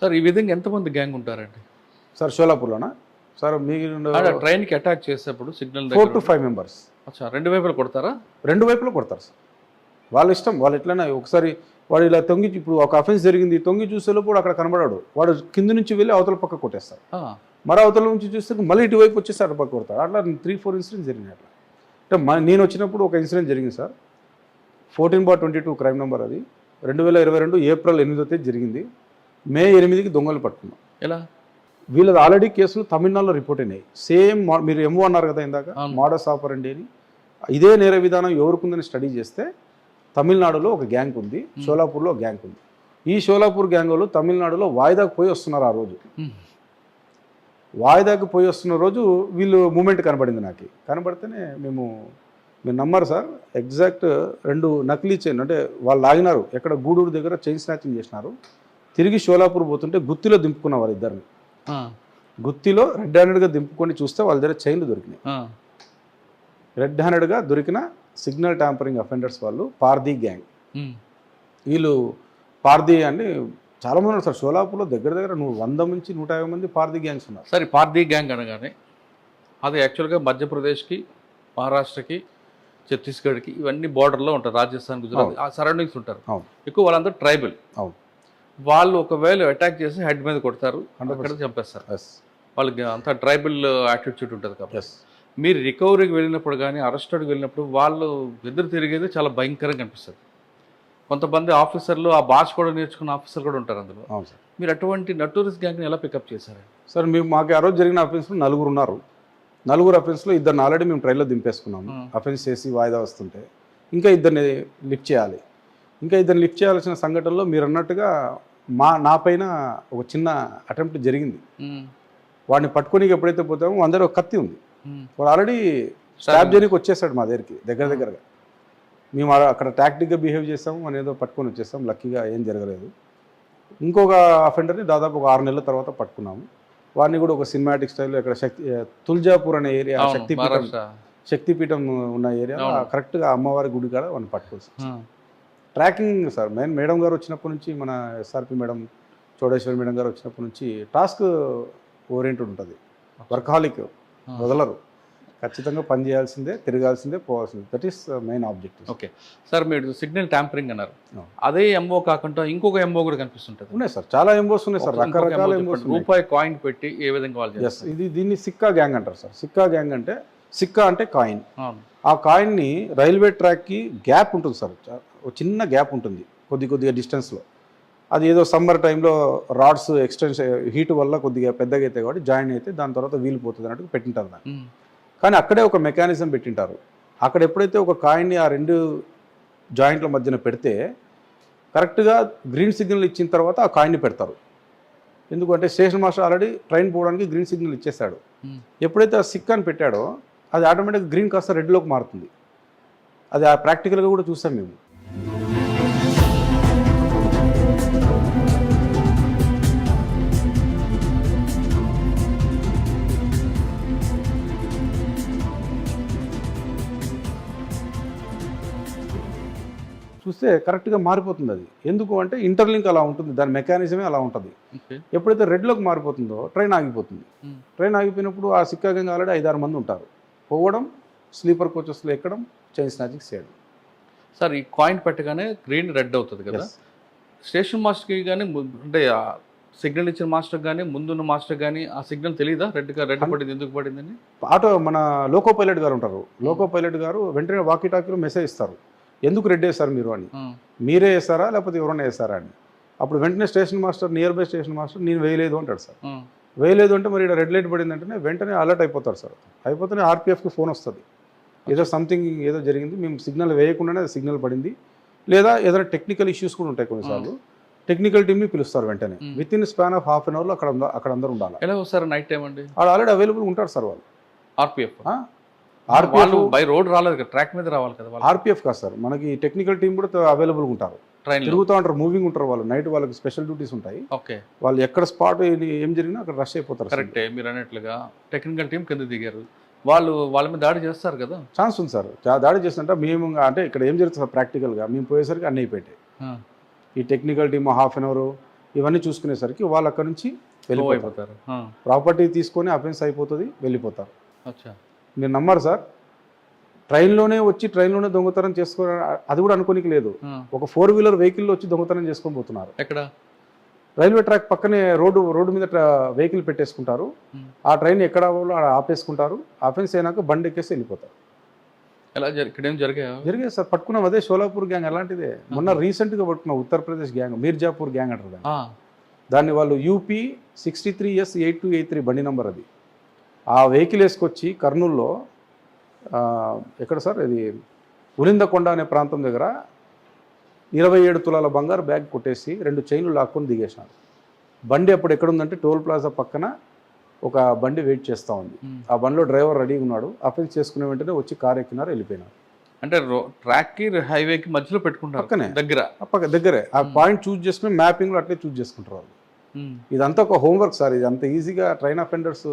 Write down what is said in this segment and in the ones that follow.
Sir ఈ విధంగా ఎంతమంది గ్యాంగ్ ఉంటారండి? సార్ షోలాపూర్లోనా? సార్ మీరు ఆడ ట్రైన్కి అటాక్ చేసేప్పుడు signal four to five members. అచ్చా రెండు వైపులు కొడతారా? రెండు వైపులో కొడతారు సార్. వాళ్ళ ఇష్టం వాళ్ళు ఎట్లయినా ఒకసారి వాడు ఇలా తొంగి ఇప్పుడు ఒక అఫెన్స్ జరిగింది తొంగి చూసేలో కూడా అక్కడ కనబడాడు. వాడు కింద నుంచి వెళ్ళి అవతల పక్క కొట్టేస్తారు మరో అవతల నుంచి చూస్తే మళ్ళీ ఇటువైపు వచ్చేసి అటు పక్క కొడతారు అట్లా త్రీ ఫోర్ ఇన్సిడెంట్స్ జరిగినాయి అట్లా. అంటే నేను వచ్చినప్పుడు ఒక ఇన్సిడెంట్ జరిగింది sir. Fourteen bar twenty two crime number అది. రెండు వేల ఇరవై రెండు ఏప్రిల్ ఎనిమిదో తేదీ జరిగింది. మే ఎనిమిదికి దొంగలు పట్టుకున్నాం. ఎలా? వీళ్ళది ఆల్రెడీ కేసులు తమిళనాడులో రిపోర్ట్ అయినాయి. సేమ్ మీరు ఏమో అన్నారు కదా ఇందాక. మోడస్ ఆపరండి అని. ఇదే నేర విధానం ఎవరికుందని స్టడీ చేస్తే తమిళనాడులో ఒక గ్యాంగ్ ఉంది షోలాపూర్లో ఒక గ్యాంగ్ ఉంది. ఈ షోలాపూర్ గ్యాంగ్ వాళ్ళు తమిళనాడులో వాయిదాకు పోయి వస్తున్నారు ఆ రోజు. వాయిదాకు పోయి వస్తున్న రోజు వీళ్ళు మూమెంట్ కనబడింది నాకు. కనబడితేనే మేము మీరు నమ్మరు సార్ ఎగ్జాక్ట్ రెండు నకిలీ చైన్ అంటే వాళ్ళు లాగినారు. ఎక్కడ గూడూరు దగ్గర చైన్ స్నాచింగ్ చేసినారు. తిరిగి షోలాపూర్ పోతుంటే గుత్తిలో దింపుకున్న వారు ఇద్దరిని గుత్తిలో రెడ్ హ్యాండెడ్గా దింపుకొని చూస్తే వాళ్ళ దగ్గర చైన్లు దొరికినాయి. రెడ్ హ్యాండెడ్గా దొరికిన సిగ్నల్ ట్యాంపరింగ్ అఫెండర్స్ వాళ్ళు పార్దీ గ్యాంగ్. వీళ్ళు పార్దీ అని చాలా మంది ఉన్నారు సార్. షోలాపూర్లో దగ్గర దగ్గర నువ్వు వంద నుంచి నూట యాభై మంది పార్దీ గ్యాంగ్స్ ఉన్నారు. సరే పార్దీ గ్యాంగ్ అనగానే అది యాక్చువల్గా మధ్యప్రదేశ్కి మహారాష్ట్రకి ఛత్తీస్గఢ్కి ఇవన్నీ బార్డర్లో ఉంటారు రాజస్థాన్ గుజరాత్ ఆ సరౌండింగ్స్ ఉంటారు. అవును. ఎక్కువ వాళ్ళందరూ ట్రైబల్. అవును. వాళ్ళు ఒకవేళ అటాక్ చేసి హెడ్ మీద కొడతారు 100%. అక్కడ చంపేస్తారు. వాళ్ళకి అంతా ట్రైబల్ యాటిట్యూడ్ ఉంటుంది కాబట్టి. మీరు రికవరీకి వెళ్ళినప్పుడు కానీ అరెస్టెడ్కి వెళ్ళినప్పుడు వాళ్ళు ఎదురు తిరిగేది చాలా భయంకరంగా అనిపిస్తుంది. కొంతమంది ఆఫీసర్లు ఆ భాష కూడా నేర్చుకున్న ఆఫీసర్ కూడా ఉంటారు అందులో. అవును సార్. మీరు అటువంటి నటూరిస్ గ్యాంగ్ని ఎలా పికప్ చేశారు? సార్ మేము మాకు ఆ రోజు జరిగిన అఫెన్స్లో నలుగురు ఉన్నారు. నలుగురు అఫెన్స్లో ఇద్దరిని ఆల్రెడీ మేము ట్రైన్లో దింపేసుకున్నాము. Hmm. అఫెన్స్ చేసి వాయిదా వస్తుంటే. ఇంకా ఇద్దరిని లిఫ్ట్ చేయాలి. ఇంకా ఇద్దరిని లిఫ్ట్ చేయాల్సిన సంఘటనలో మీరు అన్నట్టుగా మా నా పైన ఒక చిన్న అటెంప్ట్ జరిగింది. వాడిని పట్టుకొని ఎప్పుడైతే పోతామో అందరూ ఒక కత్తి ఉంది. వాడు ఆల్రెడీ స్టాప్ చేయడానికి వచ్చేసాడు మా దగ్గరికి దగ్గర దగ్గరగా. మేము అక్కడ టాక్టిక్గా బిహేవ్ చేసాము మనం ఏదో పట్టుకొని వచ్చేసాం లక్కీగా ఏం జరగలేదు. ఇంకొక అఫెండర్ని దాదాపు ఒక ఆరు నెలల తర్వాత పట్టుకున్నాము. వాడిని కూడా ఒక సినిమాటిక్ స్టైల్లో ఇక్కడ శక్తి తుల్జాపూర్ అనే ఏరియా శక్తిపీఠం శక్తిపీఠం ఉన్న ఏరియా. కరెక్ట్గా అమ్మవారి గుడి కాడ వాడిని పట్టుకోవచ్చు ట్రాకింగ్ సార్ మెయిన్ మేడం గారు వచ్చినప్పటి నుంచి మన ఎస్ఆర్పి మేడం చోడేశ్వరి మేడం గారు వచ్చినప్పటి నుంచి టాస్క్ ఓరియంటెడ్ ఉంటుంది. వర్కాలిక్. వదలరు. ఖచ్చితంగా పని చేయాల్సిందే తిరగాల్సిందే పోవాల్సిందే. That is main objective okay sir మీరు సిగ్నల్ ట్యాంపరింగ్ అన్నారు. అదే ఎంఓ కాకుండా ఇంకొక ఎంఓ కూడా కనిపిస్తుంటుంది. ఉన్నాయి సార్ చాలా ఎంబోస్ ఉన్నాయి సార్ రకరకాల ఎంబోస్. రూపాయి కాయిన్ పెట్టి ఏ విధంగా వాళ్ళు ఎస్ ఇది దీన్ని సిక్కా గ్యాంగ్ అంటారు సార్. సిక్కా గ్యాంగ్ అంటే సిక్కా అంటే కాయిన్. ఆ. కాయిన్ని రైల్వే ట్రాక్కి గ్యాప్ ఉంటుంది సార్. చిన్న గ్యాప్ ఉంటుంది కొద్ది కొద్దిగా డిస్టెన్స్లో అది ఏదో సమ్మర్ టైంలో రాడ్స్ ఎక్స్టెన్షన్ హీట్ వల్ల కొద్దిగా పెద్దగా అయితే కాబట్టి జాయిన్ అయితే దాని తర్వాత వీలు పోతుంది అన్నట్టు పెట్టింటారు దాన్ని. ఉమ్, కానీ అక్కడే ఒక మెకానిజం పెట్టింటారు. అక్కడ ఎప్పుడైతే ఒక కాయిన్ని ఆ రెండు జాయింట్ల మధ్యన పెడితే కరెక్ట్గా గ్రీన్ సిగ్నల్ ఇచ్చిన తర్వాత ఆ కాయిన్ని పెడతారు. ఎందుకంటే స్టేషన్ మాస్టర్ ఆల్రెడీ ట్రైన్ పోవడానికి గ్రీన్ సిగ్నల్ ఇచ్చేస్తాడు ఉమ్. ఎప్పుడైతే ఆ సిక్ అని పెట్టాడో అది ఆటోమేటిక్ గ్రీన్ కాస్త రెడ్లోకి మారుతుంది. అది ఆ ప్రాక్టికల్గా కూడా చూసాం మేము. చూస్తే కరెక్ట్గా మారిపోతుంది అది. ఎందుకు అంటే ఇంటర్లింక్ అలా ఉంటుంది దాని మెకానిజమే అలా ఉంటుంది. ఎప్పుడైతే రెడ్లోకి మారిపోతుందో ట్రైన్ ఆగిపోతుంది. ట్రైన్ ఆగిపోయినప్పుడు ఆ సిక్కా గంగా ఆల్రెడీ ఐదారు మంది ఉంటారు. పోవడం స్లీపర్ కోచెస్లో ఎక్కడం చైన్ స్నాచింగ్ చేయడం. సార్ ఈ కాయిన్ పెట్టగానే గ్రీన్ రెడ్ అవుతుంది కదా. స్టేషన్ మాస్టర్కి కానీ అంటే సిగ్నల్ ఇచ్చిన మాస్టర్ కానీ ముందున్న మాస్టర్ కానీ ఆ సిగ్నల్ తెలియదా రెడ్గా రెడ్ పడింది ఎందుకు పడిందని? ఆటో మన లోకో పైలట్ గారు ఉంటారు. లోకో పైలట్ గారు వెంటనే వాకీ టాకీలో మెసేజ్ ఇస్తారు. ఎందుకు రెడ్ వేస్తారు మీరు అని? మీరే వేస్తారా లేకపోతే ఎవరైనా వేస్తారా అని? అప్పుడు వెంటనే station master near by station master నేను వేయలేదు అంటాడు సార్. వేయలేదు అంటే మరి ఇక్కడ రెడ్ లైట్ పడింది అంటేనే వెంటనే అలర్ట్ అయిపోతారు సార్. అయిపోతేనే ఆర్పిఎఫ్కి ఫోన్ వస్తుంది. ఏదో సంథింగ్ ఏదో జరిగింది మేము సిగ్నల్ వేయకుండానే సిగ్నల్ పడింది. లేదా ఏదైనా టెక్నికల్ ఇష్యూస్ కూడా ఉంటాయి కొన్నిసార్లు. టెక్నికల్ టీమ్ని పిలుస్తారు వెంటనే. Within span of half an అవర్లో అక్కడ అక్కడ అందరూ ఉండాలి? ఎలా వస్తారు నైట్ టైం అండి? వాళ్ళు ఆల్రెడీ అవైలబుల్ ఉంటారు సార్ వాళ్ళు. ఆర్పిఎఫ్. ఆర్పిఎఫ్ వాళ్ళు బై రోడ్ రాలేదు కదా ట్రాక్ మీద రావాలి కదా వాళ్ళు. ఆర్పిఎఫ్ కాదు సార్ మనకి టెక్నికల్ టీం కూడా అవైలబుల్ ఉంటారు. తిరుగుతూ ఉంటారు మూవింగ్ ఉంటారు వాళ్ళు నైట్ వాళ్ళకి స్పెషల్ డ్యూటీస్ ఉంటాయి. ఓకే. వాళ్ళు ఎక్కడ స్పాట్ ఏం జరిగినా అక్కడ రష్ అయిపోతారు కరెక్టే మీరు అన్నట్లుగా టెక్నికల్ టీం కింద దిగారు. వాళ్ళు వాళ్ళ మీద దాడి చేస్తారు కదా? ఛాన్స్ ఉంది సార్. దాడి చేస్తుంటే మేము అంటే ఇక్కడ ఏం జరుగుతుంది సార్ ప్రాక్టికల్గా మేము పోయేసరికి అన్నీ అయిపోయాయి. ఈ technical team half an hour ఇవన్నీ చూసుకునేసరికి వాళ్ళు అక్కడ నుంచి వెళ్ళిపోతారు. ప్రాపర్టీ తీసుకొని అఫెన్స్ అయిపోతుంది వెళ్ళిపోతారు. అచ్చా. మీరు నమ్మరు సార్. ట్రైన్లోనే వచ్చి ట్రైన్లోనే దొంగతనం చేసుకో అది కూడా అనుకోనికి లేదు. ఒక ఫోర్ వీలర్ వెహికల్లో వచ్చి దొంగతనం చేసుకొని పోతున్నారు. ఎక్కడ? రైల్వే ట్రాక్ పక్కనే రోడ్డు రోడ్డు మీద వెహికల్ పెట్టేసుకుంటారు. ఆ ట్రైన్ ఎక్కడ ఆపేసుకుంటారు. ఆఫెన్స్ అయినాక బండి ఎక్కేసి వెళ్ళిపోతారు. ఎలా జరి ఇక్కడ ఏం జరిగాయా జరిగేది సార్. పట్టుకున్నాం అదే షోలాపూర్ గ్యాంగ్ అలాంటిదే. మొన్న రీసెంట్గా పట్టుకున్నాం ఉత్తరప్రదేశ్ గ్యాంగ్ మీర్జాపూర్ గ్యాంగ్ అంటారు దాన్ని వాళ్ళు UP sixty three S eight two eight three బండి నెంబర్ అది. ఆ వెహికల్ వేసుకొచ్చి కర్నూల్లో ఎక్కడ సార్ ఇది? ఉలిందకొండ అనే ప్రాంతం దగ్గర ఇరవై ఏడు తులాల బంగారు బ్యాగ్ కొట్టేసి రెండు చైన్లు లాక్కొని దిగేసినారు బండి అప్పుడు ఎక్కడ ఉందంటే టోల్ ప్లాజా పక్కన ఒక బండి వెయిట్ చేస్తూ ఉంది. ఆ బండిలో డ్రైవర్ రెడీగా ఉన్నాడు. అఫెన్స్ చేసుకునే వెంటనే వచ్చి కార్ ఎక్కినారు వెళ్ళిపోయినారు. అంటే ట్రాక్కి హైవే కి మధ్యలో పెట్టుకుంటారు. పక్కనే. దగ్గర. పక్క దగ్గరే. ఆ పాయింట్ చూజ్ చేసుకుని మ్యాపింగ్లో అట్లే చూజ్ చేసుకుంటారు వాళ్ళు. ఇదంతా ఒక హోంవర్క్ సార్. ఇది అంత ఈజీగా ట్రైన్ అఫెండర్స్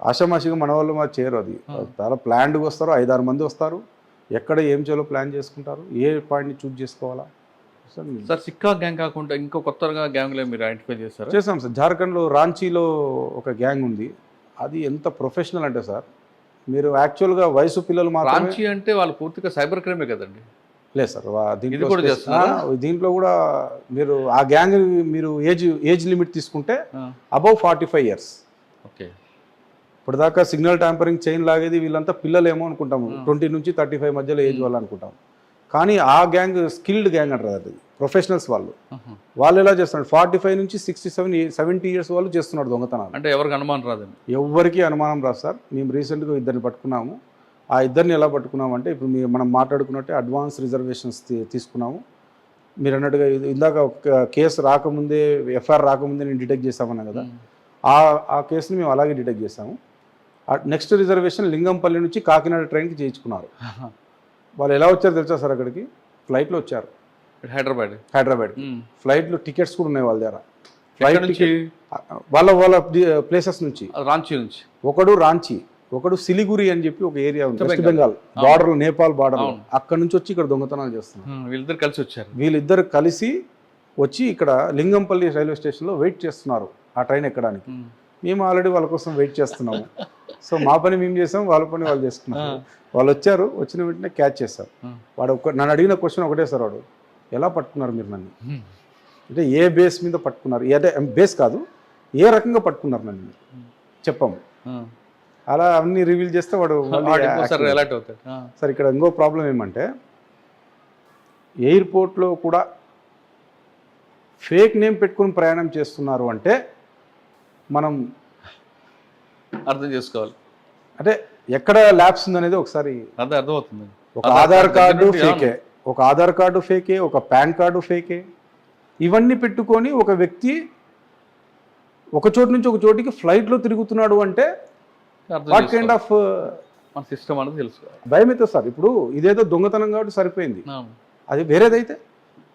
ఆషామాషిగా మన వాళ్ళు మా చేయరు అది. చాలా ప్లాన్డ్గా వస్తారు ఐదారు మంది వస్తారు. ఎక్కడ ఏం చేయాలో ప్లాన్ చేసుకుంటారు ఏ పాయింట్ని చూజ్ చేసుకోవాలా? సార్ సిక్కా గ్యాంగ్ కాకుండా ఇంకో కొత్తగా గ్యాంగ్లో మీరు ఐడెంటిఫై చేస్తారా చేసాం సార్. జార్ఖండ్లో రాంచీలో ఒక గ్యాంగ్ ఉంది. అది ఎంత ప్రొఫెషనల్ అంటే సార్ మీరు యాక్చువల్గా వయసు పిల్లలు రాంచీ అంటే వాళ్ళు పూర్తిగా సైబర్ క్రైమే కదండి. లేదు సార్ దీంట్లో దీంట్లో కూడా మీరు ఆ గ్యాంగ్ మీరు ఏజ్ ఏజ్ లిమిట్ తీసుకుంటే above forty five years. Okay. ఇప్పటిదాకా సిగ్నల్ ట్యాంపరింగ్ చైన్ లాగేది వీళ్ళంతా పిల్లలేమో అనుకుంటాము. ట్వంటీ నుంచి థర్టీ ఫైవ్ మధ్యలో ఏజ్ వాళ్ళు అనుకుంటాం కానీ ఆ గ్యాంగ్ స్కిల్డ్ గ్యాంగ్ అంటారు అది. ప్రొఫెషనల్స్ వాళ్ళు. వాళ్ళు ఎలా చేస్తున్నారు? ఫార్టీ ఫైవ్ నుంచి సిక్స్టీ సెవెన్ సెవెంటీ ఇయర్స్ వాళ్ళు చేస్తున్నారు దొంగతనాలు. అంటే ఎవరికి అనుమానం రాదండి ఎవ్వరికీ అనుమానం రాదు సార్. మేము రీసెంట్గా ఇద్దరిని పట్టుకున్నాము. ఆ ఇద్దరిని ఎలా పట్టుకున్నామంటే ఇప్పుడు మీరు మనం మాట్లాడుకున్నట్టే అడ్వాన్స్ రిజర్వేషన్స్ తీసుకున్నాము. మీరు అన్నట్టుగా ఇది- ఇందాక ఒక కేసు రాకముందే ఎఫ్ఐఆర్ రాకముందే నేను డిటెక్ట్ చేశామన్నా కదా. ఆ ఆ కేసుని మేము అలాగే డిటెక్ట్ చేసాము నెక్స్ట్ రిజర్వేషన్ లింగంపల్లి నుంచి కాకినాడ ట్రైన్కి చేయించుకున్నారు. వాళ్ళు ఎలా వచ్చారో తెలుసా సార్ అక్కడికి? ఫ్లైట్లో వచ్చారు. హైదరాబాద్. హైదరాబాద్కి ఉమ్. ఫ్లైట్లో టికెట్స్ కూడా ఉన్నాయి వాళ్ళ దగ్గర. ఫ్లైట్ నుంచి? వాళ్ళ వాళ్ళ ప్లేసెస్ నుంచి. రాంచీ నుంచి. ఒకడు రాంచీ ఒకడు సిలిగురి అని చెప్పి ఒక ఏరియా ఉంది. West Bengal border Nepal border. అక్కడ నుంచి వచ్చి ఇక్కడ దొంగతనాలు చేస్తున్నారు. వీళ్ళిద్దరు కలిసి వచ్చారు. వీళ్ళిద్దరు కలిసి వచ్చి ఇక్కడ లింగంపల్లి రైల్వే స్టేషన్లో వెయిట్ చేస్తున్నారు ఆ ట్రైన్ ఎక్కడానికి. మేము ఆల్రెడీ వాళ్ళ కోసం వెయిట్ చేస్తున్నాము. సో మా పని మేము చేసాం వాళ్ళ పని వాళ్ళు చేసుకున్నారు వాళ్ళు వచ్చారు వచ్చిన వెంటనే క్యాచ్ చేశారు. ఆ. వాడు ఒక నన్ను అడిగిన క్వశ్చన్ ఒకటే సార్ వాడు ఎలా పట్టుకున్నారు మీరు నన్ను? అంటే ఏ బేస్ మీద పట్టుకున్నారు? అంటే బేస్ కాదు ఏ రకంగా పట్టుకున్నారు నన్ను మీరు? చెప్పాము. అలా అన్ని రివీల్ చేస్తే వాడు సార్ ఇక్కడ ఇంకో ప్రాబ్లం ఏమంటే ఎయిర్పోర్ట్లో కూడా ఫేక్ నేమ్ పెట్టుకుని ప్రయాణం చేస్తున్నారు అంటే మనం అర్థం చేసుకోవాలి. అంటే ఎక్కడ ల్యాబ్స్ ఉందనేది ఒకసారి అదే అర్థమవుతుంది. ఒక ఆధార్ కార్డు ఫేకే ఒక ఆధార్ కార్డు ఫేకే ఒక పాన్ కార్డు ఫేకే ఇవన్నీ పెట్టుకొని ఒక వ్యక్తి ఒక చోటు నుంచి ఒక చోటికి ఫ్లైట్లో తిరుగుతున్నాడు అంటే వాట్ కైండ్. ఆఫ్ మన సిస్టమ్ అనేది తెలుసుకోవాలి. భయం అయితే సార్ ఇప్పుడు ఇదేదో దొంగతనం కాబట్టి సరిపోయింది. అది వేరేదైతే?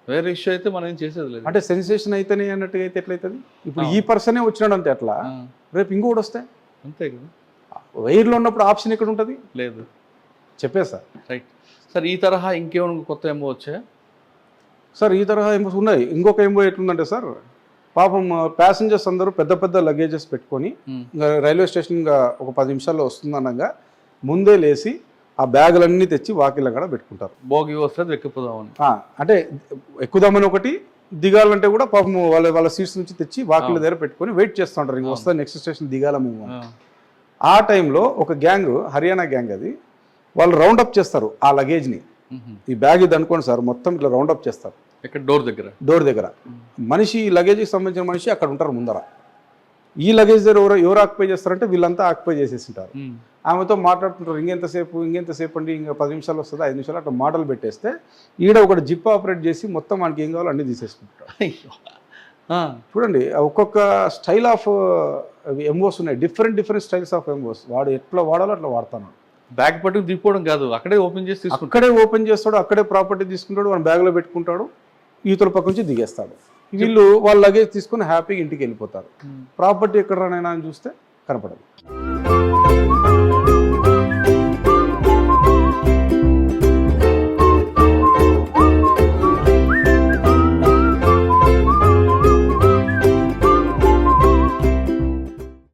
వేరే ఇష్యూ అయితే మనం ఏం చేసేది లేదు. అంటే సెన్సేషన్ అయితేనే అన్నట్టుగా అయితే ఎట్లయితుంది? ఇప్పుడు. ఈ పర్సనే వచ్చినాడు అంతే ఎట్లా ఆ, రేపు ఇంకోటి వస్తే? అంతే కదా? వైర్లో ఉన్నప్పుడు ఆప్షన్ ఎక్కడ ఉంటుంది? లేదు. చెప్పే సార్. రైట్. సార్ ఈ తరహా ఇంకేమైనా కొత్త ఏమో వచ్చాయా సార్ ఈ తరహా ఎంబోస్ ఉన్నాయి. ఇంకొక ఎంబో ఎట్లుందంటే సార్ పాపం ప్యాసింజర్స్ అందరూ పెద్ద పెద్ద లగేజెస్ పెట్టుకొని రైల్వే స్టేషన్ ఒక పది నిమిషాల్లో వస్తుందనగా ముందే లేచి ఆ బ్యాగులన్నీ తెచ్చి వాకిళ్ళ కూడా పెట్టుకుంటారు. భోగి వస్తుంది ఎక్కిపోదామని ఆ, అంటే ఎక్కుదామని ఒకటి దిగాలంటే కూడా పాపం వాళ్ళ వాళ్ళ సీట్స్ నుంచి తెచ్చి వాకిళ్ళ దగ్గర పెట్టుకొని వెయిట్ చేస్తుంటారు. ఇంక వస్తే నెక్స్ట్ స్టేషన్ దిగాల మేము అని. ఆ, టైంలో ఒక గ్యాంగ్ హర్యానా గ్యాంగ్ అది వాళ్ళు రౌండ్ అప్ చేస్తారు ఆ లగేజ్ని. ఈ బ్యాగ్ ఇది అనుకోండి సార్ మొత్తం ఇట్లా రౌండ్ అప్ చేస్తారు. డోర్ దగ్గర? డోర్ దగ్గర. మనిషి ఈ లగేజ్కి సంబంధించిన మనిషి అక్కడ ఉంటారు ముందర. ఈ లగేజ్ దగ్గర ఎవరు ఎవరు ఆక్యుపై చేస్తారంటే వీళ్ళంతా ఆక్యుపై చేసేసి ఉంటారు ఉమ్, ఆమెతో మాట్లాడుతుంటారు ఇంకెంతసేపు ఇంకెంతసేపు అండి ఇంకా పది నిమిషాలు వస్తుంది ఐదు నిమిషాలు అట్లా మాటలు పెట్టేస్తే ఈడ ఒకటి జిప్ ఆపరేట్ చేసి మొత్తం మనకి ఏం కావాలో అన్ని తీసేసుకుంటారు చూడండి ఒక్కొక్క స్టైల్ ఆఫ్ ఎంబోస్ ఉన్నాయి. Different different styles of emboss వాడు ఎట్లా వాడాలో అట్లా వాడతాను బ్యాగ్ పట్టుకు దిగిపోవడం కాదు అక్కడే ఓపెన్ చేసి అక్కడే ఓపెన్ చేస్తాడు అక్కడే ప్రాపర్టీ తీసుకుంటాడు వాడు బ్యాగ్లో పెట్టుకుంటాడు ఈతల పక్క నుంచి దిగేస్తాడు. వీళ్ళు వాళ్ళ లగేజ్ తీసుకొని హ్యాపీగా ఇంటికి వెళ్ళిపోతారు. ప్రాపర్టీ ఎక్కడ రానైనా అని చూస్తే కనపడదు.